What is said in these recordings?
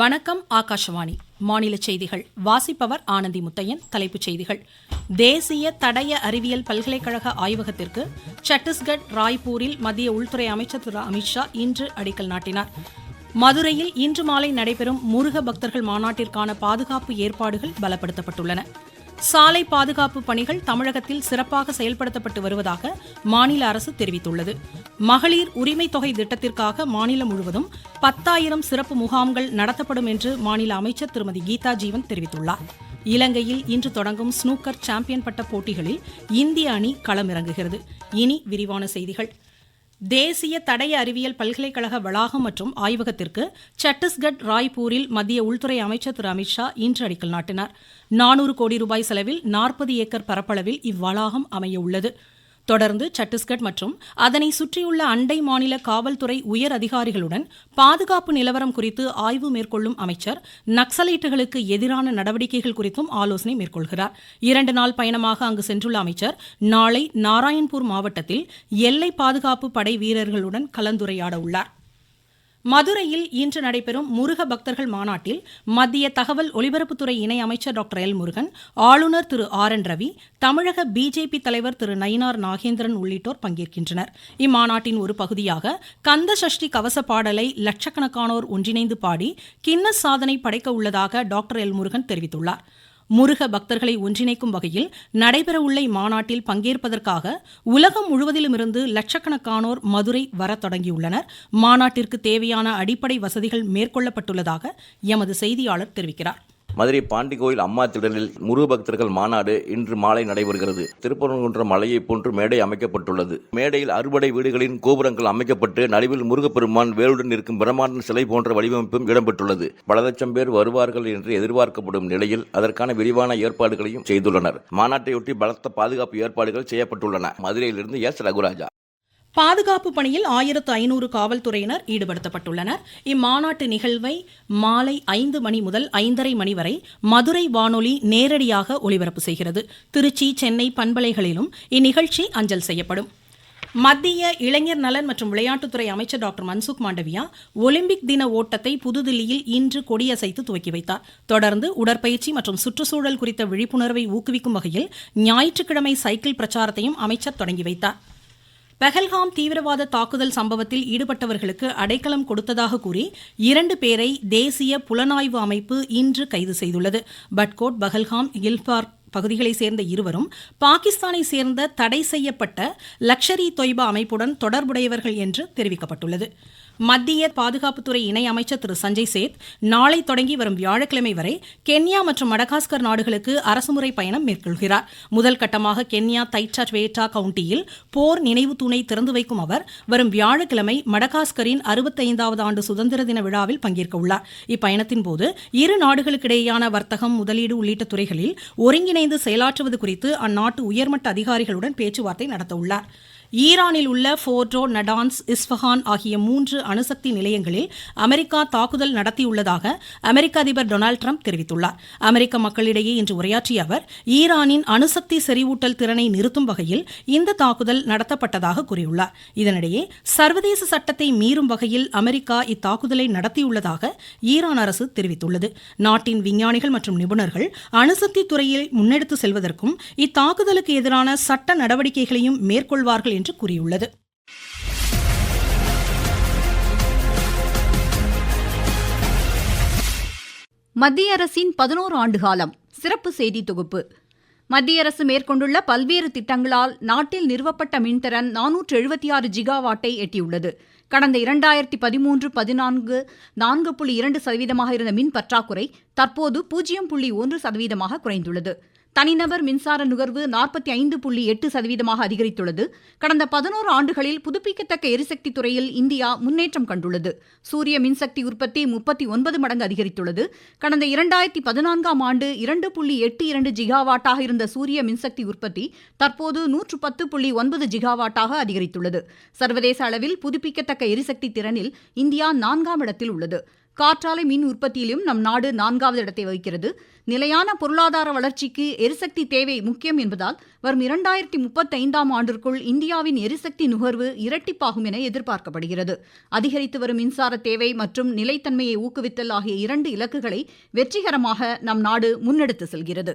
வணக்கம் ஆகாஷவாணி. மாநில செய்திகள். வாசிப்பவர் ஆனந்தி முத்தையன். தலைப்புச் செய்திகள். தேசிய தடய அறிவியல் பல்கலைக்கழக ஆய்வகத்திற்கு சத்தீஸ்கட் ராய்ப்பூரில் மத்திய உள்துறை அமைச்சர் திரு அமித்ஷா இன்று அடிக்கல் நாட்டினார். மதுரையில் இன்று மாலை நடைபெறும் முருக பக்தர்கள் மாநாட்டிற்கான பாதுகாப்பு ஏற்பாடுகள் பலப்படுத்தப்பட்டுள்ளன. சாலை பாதுகாப்பு பணிகள் தமிழகத்தில் சிறப்பாக செயல்படுத்தப்பட்டு வருவதாக மாநில அரசு தெரிவித்துள்ளது. மகளிர் உரிமை தொகை திட்டத்திற்காக மாநிலம் முழுவதும் பத்தாயிரம் சிறப்பு முகாம்கள் நடத்தப்படும் என்று மாநில அமைச்சர் திருமதி கீதா ஜீவன் தெரிவித்துள்ளார். இலங்கையில் இன்று தொடங்கும் ஸ்னூக்கர் சாம்பியன் பட்ட போட்டிகளில் இந்திய அணி களமிறங்குகிறது. இனி விரிவான செய்திகள். தேசிய தடய அறிவியல் பல்கலைக்கழக வளாகம் மற்றும் ஆய்வகத்திற்கு சத்தீஸ்கட் ராய்ப்பூரில் மத்திய உள்துறை அமைச்சர் திரு. அமித்ஷா இன்று அடிக்கல் நாட்டினார். நானூறு கோடி ரூபாய் செலவில் நாற்பது ஏக்கர் பரப்பளவில் இவ்வளாகம் அமைய உள்ளது தொடர்ந்து சட்டீஸ்கட் மற்றும் அதனை சுற்றியுள்ள அண்டை மாநில காவல்துறை உயர் அதிகாரிகளுடன் பாதுகாப்பு நிலவரம் குறித்து ஆய்வு மேற்கொள்ளும் அமைச்சர் நக்சலைட்டுகளுக்கு எதிரான நடவடிக்கைகள் குறித்தும் ஆலோசனை மேற்கொள்கிறார். இரண்டு நாள் பயணமாக அங்கு சென்றுள்ள அமைச்சர் நாளை நாராயண்பூர் மாவட்டத்தில் எல்லை பாதுகாப்பு படை வீரர்களுடன் கலந்துரையாட உள்ளார் மதுரையில் இன்று நடைபெறும் முருக பக்தர்கள் மாநாட்டில் மத்திய தகவல் ஒலிபரப்புத்துறை இணை அமைச்சர் டாக்டர் எல் முருகன் ஆளுநர் திரு ஆர் என் ரவி தமிழக பிஜேபி தலைவர் திரு நயினார் நாகேந்திரன் உள்ளிட்டோர் பங்கேற்கின்றனர். இம்மாநாட்டின் ஒரு பகுதியாக கந்த சஷ்டி கவச பாடலை லட்சக்கணக்கானோர் ஒன்றிணைந்து பாடி கின்னஸ் சாதனை படைக்க உள்ளதாக டாக்டர் எல் முருகன் தெரிவித்துள்ளார். முருக பக்தர்களை ஒன்றிணைக்கும் வகையில் நடைபெறவுள்ள இம்மாநாட்டில் பங்கேற்பதற்காக உலகம் முழுவதிலுமிருந்து லட்சக்கணக்கானோர் மதுரை வரத் தொடங்கியுள்ளனர். மாநாட்டிற்கு தேவையான அடிப்படை வசதிகள் மேற்கொள்ளப்பட்டுள்ளதாக எமது செய்தியாளர் தெரிவிக்கிறார். மதுரை பாண்டி கோயில் அம்மா திடலில் முருக பக்தர்கள் மாநாடு இன்று மாலை நடைபெறுகிறது. திருப்பரங்குன்ற மலையைப் போன்று மேடை அமைக்கப்பட்டுள்ளது. மேடையில் அறுபடை வீடுகளின் கோபுரங்கள் அமைக்கப்பட்டு நடுவில் முருகப்பெருமான் வேலுடன் இருக்கும் பிரம்மாண்ட சிலை போன்ற வடிவமைப்பும் இடம்பெற்றுள்ளது. பல லட்சம் பேர் வருவார்கள் என்று எதிர்பார்க்கப்படும் நிலையில் அதற்கான விரிவான ஏற்பாடுகளையும் செய்துள்ளனர். மாநாட்டையொட்டி பலத்த பாதுகாப்பு ஏற்பாடுகள் செய்யப்பட்டுள்ளன. மதுரையிலிருந்து எஸ். ரகுராஜா. பாதுகாப்பு பணியில் ஆயிரத்து ஐநூறு காவல்துறையினர் ஈடுபடுத்தப்பட்டுள்ளனர். இம்மாநாட்டு நிகழ்வை மாலை ஐந்து மணி முதல் ஐந்தரை மணி வரை மதுரை வானொலி நேரடியாக ஒளிபரப்பு செய்கிறது. திருச்சி சென்னை பண்பலைகளிலும் இந்நிகழ்ச்சி அஞ்சல் செய்யப்படும். மத்திய இளைஞர் நலன் மற்றும் விளையாட்டுத்துறை அமைச்சர் டாக்டர் மன்சுக் மாண்டவியா ஒலிம்பிக் தின ஓட்டத்தை புதுதில்லியில் இன்று கொடியசைத்து துவக்கி வைத்தார். தொடர்ந்து உடற்பயிற்சி மற்றும் சுற்றுச்சூழல் குறித்த விழிப்புணர்வை ஊக்குவிக்கும் வகையில் ஞாயிற்றுக்கிழமை சைக்கிள் பிரச்சாரத்தையும் அமைச்சர் தொடங்கி வைத்தார். பெஹல்காம் தீவிரவாத தாக்குதல் சம்பவத்தில் ஈடுபட்டவர்களுக்கு அடைக்கலம் கொடுத்ததாக கூறி இரண்டு பேரை தேசிய புலனாய்வு அமைப்பு இன்று கைது செய்துள்ளது. பட்கோட் பஹல்காம் கில்பார் பகுதிகளை சேர்ந்த இருவரும் பாகிஸ்தானை சேர்ந்த தடை செய்யப்பட்ட லக்ஷர் இ தொய்பா அமைப்புடன் தொடர்புடையவர்கள் என்று தெரிவிக்கப்பட்டுள்ளது. மத்திய பாதுகாப்புத்துறை இணை அமைச்சர் திரு சஞ்சய் சேத் நாளை தொடங்கி வரும் வியாழக்கிழமை வரை கென்யா மற்றும் மடகாஸ்கர் நாடுகளுக்கு அரசுமுறை பயணம் மேற்கொள்கிறார். முதல் கட்டமாக கென்யா தைச்சாட்வேட்டா கவுண்டியில் போர் நினைவு தூணை திறந்து வைக்கும் அவர் வரும் வியாழக்கிழமை மடகாஸ்கரின் அறுபத்தைந்தாவது ஆண்டு சுதந்திர தின விழாவில் பங்கேற்க உள்ளார். இப்பயணத்தின் போது இரு நாடுகளுக்கிடையேயான வர்த்தகம் முதலீடு உள்ளிட்ட துறைகளில் ஒருங்கிணைந்து செயலாற்றுவது குறித்து அந்நாட்டு உயர்மட்ட அதிகாரிகளுடன் பேச்சுவார்த்தை நடத்த உள்ளார். ஈரானில் உள்ள ஃபோர்டோ நடான்ஸ் இஸ்ஃபஹான் ஆகிய மூன்று அணுசக்தி நிலையங்களில் அமெரிக்கா தாக்குதல் நடத்தியுள்ளதாக அமெரிக்க அதிபர் டொனால்டு ட்ரம்ப் தெரிவித்துள்ளார். அமெரிக்க மக்களிடையே இன்று உரையாற்றிய அவர் ஈரானின் அணுசக்தி செறிவூட்டல் திறனை நிறுத்தும் வகையில் இந்த தாக்குதல் நடத்தப்பட்டதாக கூறியுள்ளார். இதனிடையே சர்வதேச சட்டத்தை மீறும் வகையில் அமெரிக்கா இத்தாக்குதலை நடத்தியுள்ளதாக ஈரான் அரசு தெரிவித்துள்ளது. நாட்டின் விஞ்ஞானிகள் மற்றும் நிபுணர்கள் அணுசக்தி துறையை முன்னெடுத்து செல்வதற்கும் இத்தாக்குதலுக்கு எதிரான சட்ட நடவடிக்கைகளையும் மேற்கொள்வார்கள் என்று கூறியுள்ளது. மத்திய அரசின் பதினோரு ஆண்டு காலம் சிறப்பு செய்தி தொகுப்பு. மத்திய அரசு மேற்கொண்டுள்ள பல்வேறு திட்டங்களால் நாட்டில் நிறுவப்பட்ட மின்திறன் நானூற்று எழுபத்தி ஆறு ஜிகாவாட்டை எட்டியுள்ளது. கடந்த இரண்டாயிரத்தி பதிமூன்று பதினான்கு நான்கு புள்ளி இரண்டு சதவீதமாக இருந்த மின் பற்றாக்குறை தற்போது பூஜ்ஜியம் புள்ளி ஒன்று சதவீதமாக குறைந்துள்ளது. தனிநபர் மின்சார நுகர்வு நாற்பத்தி ஐந்து புள்ளி எட்டு சதவீதமாக அதிகரித்துள்ளது. கடந்த பதினோரு ஆண்டுகளில் புதுப்பிக்கத்தக்க எரிசக்தி துறையில் இந்தியா முன்னேற்றம் கண்டுள்ளது. சூரிய மின்சக்தி உற்பத்தி முப்பத்தி ஒன்பது மடங்கு அதிகரித்துள்ளது. கடந்த இரண்டாயிரத்தி பதினான்காம் ஆண்டு இரண்டு புள்ளி எட்டு இரண்டு ஜிகாவாட்டாக இருந்த சூரிய மின்சக்தி உற்பத்தி தற்போது நூற்று பத்து புள்ளி ஒன்பது ஜிகாவாட்டாக அதிகரித்துள்ளது. சர்வதேச அளவில் புதுப்பிக்கத்தக்க எரிசக்தி திறனில் இந்தியா நான்காம் இடத்தில் உள்ளது. காற்றாலை மின் உற்பத்தியிலும் நம் நாடு நான்காவது இடத்தை வகிக்கிறது. நிலையான பொருளாதார வளர்ச்சிக்கு எரிசக்தி தேவை முக்கியம் என்பதால் வரும் இரண்டாயிரத்தி முப்பத்தைந்தாம் ஆண்டிற்குள் இந்தியாவின் எரிசக்தி நுகர்வு இரட்டிப்பாகும் என எதிர்பார்க்கப்படுகிறது. அதிகரித்து வரும் மின்சார தேவை மற்றும் நிலைத்தன்மையை ஊக்குவித்தல் ஆகிய இரண்டு இலக்குகளை வெற்றிகரமாக நம் நாடு முன்னெடுத்து செல்கிறது.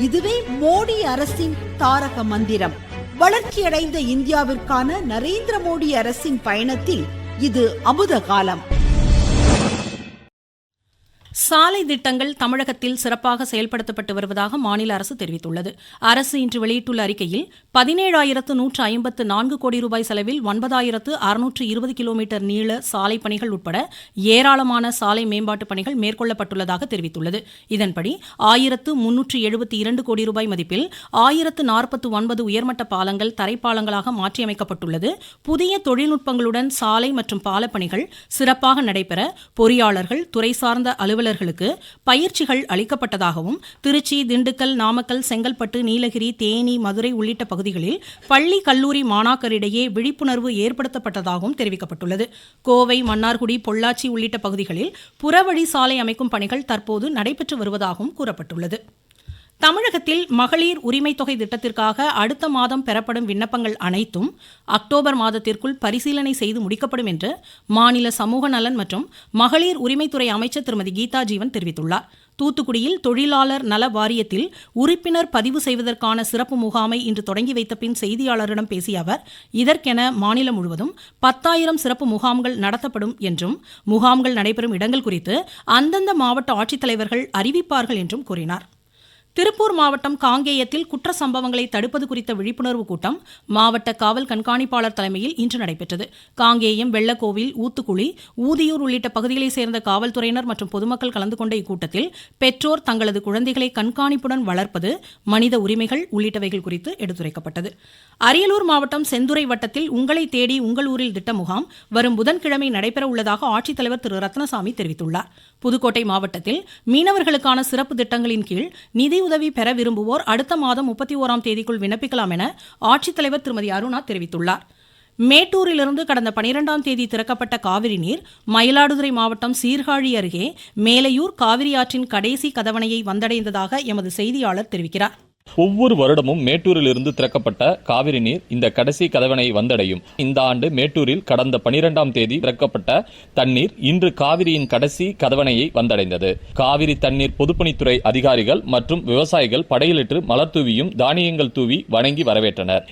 இதுவே மோடி அரசின் தாரக மந்திரம். வளர்ச்சியடைந்த இந்தியாவிற்கான நரேந்திர மோடி அரசின் பயணத்தில் இது அமுத காலம் சாலை திட்டங்கள் தமிழகத்தில் சிறப்பாக செயல்படுத்தப்பட்டு வருவதாக மாநில அரசு தெரிவித்துள்ளது. அரசு இன்று வெளியிட்டுள்ள அறிக்கையில் பதினேழாயிரத்து நூற்று ஐம்பத்து நான்கு கோடி ரூபாய் செலவில் ஒன்பதாயிரத்து அறுநூற்று இருபது கிலோமீட்டர் நீள சாலை பணிகள் உட்பட ஏராளமான சாலை மேம்பாட்டு பணிகள் மேற்கொள்ளப்பட்டுள்ளதாக தெரிவித்துள்ளது. இதன்படி ஆயிரத்து முன்னூற்று எழுபத்தி இரண்டு கோடி ரூபாய் மதிப்பில் ஆயிரத்து நாற்பத்து ஒன்பது உயர்மட்ட பாலங்கள் தரைப்பாலங்களாக மாற்றியமைக்கப்பட்டுள்ளது. புதிய தொழில்நுட்பங்களுடன் சாலை மற்றும் பாலப்பணிகள் சிறப்பாக நடைபெற பொறியாளர்கள் துறை சார்ந்த அலுவலர்களுக்கு பயிற்சிகள் அளிக்கப்பட்டதாகவும் திருச்சி திண்டுக்கல் நாமக்கல் செங்கல்பட்டு நீலகிரி தேனி மதுரை உள்ளிட்ட பகுதிகளில் பள்ளி கல்லூரி மாணாக்கரிடையே விழிப்புணர்வு ஏற்படுத்தப்பட்டதாகவும் தெரிவிக்கப்பட்டுள்ளது. கோவை மன்னார்குடி பொள்ளாச்சி உள்ளிட்ட பகுதிகளில் புறவழி சாலை அமைக்கும் பணிகள் தற்போது நடைபெற்று வருவதாகவும் கூறப்பட்டுள்ளது. தமிழகத்தில் மகளிர் உரிமைத் தொகை திட்டத்திற்காக அடுத்த மாதம் பெறப்படும் விண்ணப்பங்கள் அனைத்தும் அக்டோபர் மாதத்திற்குள் பரிசீலனை செய்து முடிக்கப்படும் என்று மாநில சமூக நலன் மற்றும் மகளிர் உரிமைத்துறை அமைச்சர் திருமதி கீதா ஜீவன் தெரிவித்துள்ளார். தூத்துக்குடியில் தொழிலாளர் நல வாரியத்தில் உறுப்பினர் பதிவு செய்வதற்கான சிறப்பு முகாமை இன்று தொடங்கி வைத்த பின் செய்தியாளரிடம் பேசிய அவர் இதற்கென மாநிலம் முழுவதும் பத்தாயிரம் சிறப்பு முகாம்கள் நடத்தப்படும் என்றும் முகாம்கள் நடைபெறும் இடங்கள் குறித்து அந்தந்த மாவட்ட ஆட்சித்தலைவர்கள் அறிவிப்பார்கள் என்றும் கூறினார். திருப்பூர் மாவட்டம் காங்கேயத்தில் குற்ற சம்பவங்களை தடுப்பது குறித்த விழிப்புணர்வு கூட்டம் மாவட்ட காவல் கண்காணிப்பாளர் தலைமையில் இன்று நடைபெற்றது. காங்கேயம் வெள்ளக்கோவில் ஊத்துக்குழி ஊதியூர் உள்ளிட்ட பகுதிகளைச் சேர்ந்த காவல்துறையினர் மற்றும் பொதுமக்கள் கலந்து கொண்ட இக்கூட்டத்தில் பெற்றோர் தங்களது குழந்தைகளை கண்காணிப்புடன் வளர்ப்பது மனித உரிமைகள் உள்ளிட்டவைகள் குறித்து எடுத்துரைக்கப்பட்டது. அரியலூர் மாவட்டம் செந்துறை வட்டத்தில் உங்களை தேடி உங்கள் ஊரில் திட்ட முகாம் வரும் புதன்கிழமை நடைபெற உள்ளதாக ஆட்சித்தலைவர் திரு ரத்னசாமி தெரிவித்துள்ளார். புதுக்கோட்டை மாவட்டத்தில் மீனவர்களுக்கான சிறப்பு திட்டங்களின் கீழ் நிதி நிதியுதவி பெற விரும்புவோர் அடுத்த மாதம் முப்பத்தி ஓராம் தேதிக்குள் விண்ணப்பிக்கலாம் என ஆட்சித்தலைவர் திருமதி அருணா தெரிவித்துள்ளார். மேட்டூரிலிருந்து கடந்த பனிரெண்டாம் தேதி திறக்கப்பட்ட காவிரி நீர் மயிலாடுதுறை மாவட்டம் சீர்காழி அருகே மேலையூர் காவிரி ஆற்றின் கடைசி கதவணையை வந்தடைந்ததாக எமது செய்தியாளர் தெரிவிக்கிறார். ஒவ்வொரு வருடமும் மேட்டூரிலிருந்து திறக்கப்பட்ட காவிரி நீர் இந்த கடைசி கதவணை வந்தடையும். இந்த ஆண்டு மேட்டூரில் கடந்த பனிரெண்டாம் தேதி திறக்கப்பட்ட தண்ணீர் இன்று காவிரியின் கடைசி கதவணையை வந்தடைந்தது. காவிரி தண்ணீர் பொதுப்பணித்துறை அதிகாரிகள் மற்றும் விவசாயிகள் படையிலிட்டு மலர் தூவியும் தானியங்கள் தூவி வணங்கி வரவேற்றனர்.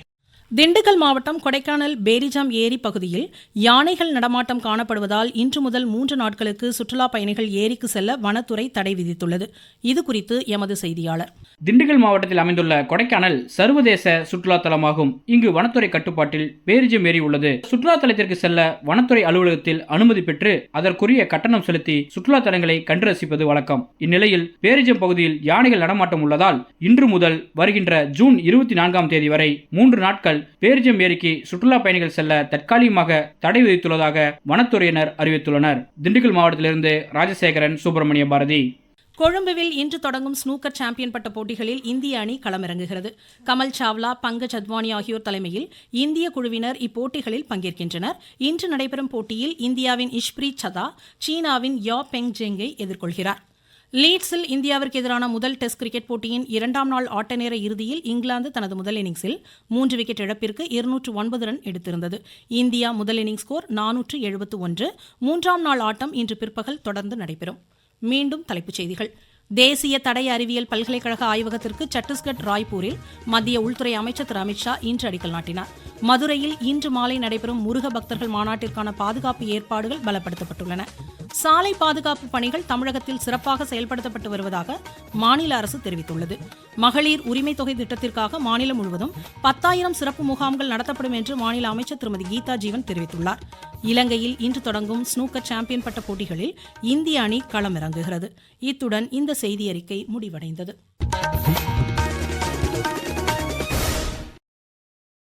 திண்டுக்கல் மாவட்டம் கொடைக்கானல் பேரிஜாம் ஏரி பகுதியில் யானைகள் நடமாட்டம் காணப்படுவதால் இன்று முதல் மூன்று நாட்களுக்கு சுற்றுலா பயணிகள் ஏரிக்கு செல்ல வனத்துறை தடை விதித்துள்ளது. இது குறித்து எமது செய்தியாளர். திண்டுக்கல் மாவட்டத்தில் அமைந்துள்ள கொடைக்கானல் சர்வதேச சுற்றுலா தலமாகும். இங்கு வனத்துறை கட்டுப்பாட்டில் பேரிஜம் ஏரி உள்ளது. சுற்றுலா தலத்திற்கு செல்ல வனத்துறை அலுவலகத்தில் அனுமதி பெற்று அதற்குரிய கட்டணம் செலுத்தி சுற்றுலா தலங்களை கண்டு ரசிப்பது வழக்கம். இந்நிலையில் பேரிஜம் பகுதியில் யானைகள் நடமாட்டம் உள்ளதால் இன்று முதல் வருகின்ற ஜூன் இருபத்தி நான்காம் தேதி வரை மூன்று நாட்கள் பேரிஜம் ஏரிக்கு சுற்றுலா பயணிகள் செல்ல தற்காலிகமாக தடை விதித்துள்ளதாக வனத்துறையினர் அறிவித்துள்ளனர். திண்டுக்கல் மாவட்டத்திலிருந்து ராஜசேகரன் சுப்பிரமணிய பாரதி. கொழும்புவில் இன்று தொடங்கும் ஸ்னூக்கர் சாம்பியன் பட்ட போட்டிகளில் இந்திய அணி களமிறங்குகிறது. கமல் சாவ்லா பங்கஜ் அத்வானி ஆகியோர் தலைமையில் இந்திய குழுவினர் இப்போட்டிகளில் பங்கேற்கின்றனர். இன்று நடைபெறும் போட்டியில் இந்தியாவின் இஷ்பிரி சதா சீனாவின் யா பெங் ஜெங்கை எதிர்கொள்கிறார். லீட்ஸில் இந்தியாவிற்கு எதிரான முதல் டெஸ்ட் கிரிக்கெட் போட்டியின் இரண்டாம் நாள் ஆட்ட நேர இறுதியில் இங்கிலாந்து தனது முதல் இன்னிங்ஸில் மூன்று விக்கெட் இழப்பிற்கு இருநூற்று ஒன்பது ரன் எடுத்திருந்தது. இந்தியா முதல் இன்னிங்ஸ் ஸ்கோர் நானூற்று எழுபத்து ஒன்று. மூன்றாம் நாள் ஆட்டம் இன்று பிற்பகல் தொடர்ந்து நடைபெறும். மீண்டும் தலைப்புச் செய்திகள். தேசிய தடய அறிவியல் பல்கலைக்கழக ஆய்வகத்திற்கு சத்தீஸ்கட் ராய்ப்பூரில் மத்திய உள்துறை அமைச்சர் திரு. அமித்ஷா இன்று அடிக்கல் நாட்டினார். மதுரையில் இன்று மாலை நடைபெறும் முருக பக்தர்கள் மாநாட்டிற்கான பாதுகாப்பு ஏற்பாடுகள் பலப்படுத்தப்பட்டுள்ளன. சாலை பாதுகாப்பு பணிகள் தமிழகத்தில் சிறப்பாக செயல்படுத்தப்பட்டு வருவதாக மாநில அரசு தெரிவித்துள்ளது. மகளிர் உரிமை தொகை திட்டத்திற்காக மாநிலம் முழுவதும் பத்தாயிரம் சிறப்பு முகாம்கள் நடத்தப்படும் என்று மாநில அமைச்சர் திருமதி கீதா ஜீவன் தெரிவித்துள்ளார். இலங்கையில் இன்று தொடங்கும் ஸ்னூக்கர் சாம்பியன் பட்ட போட்டிகளில் இந்திய அணி களமிறங்குகிறது. இத்துடன் இந்த இந்த செய்தி அறிக்கை முடிவடைந்தது.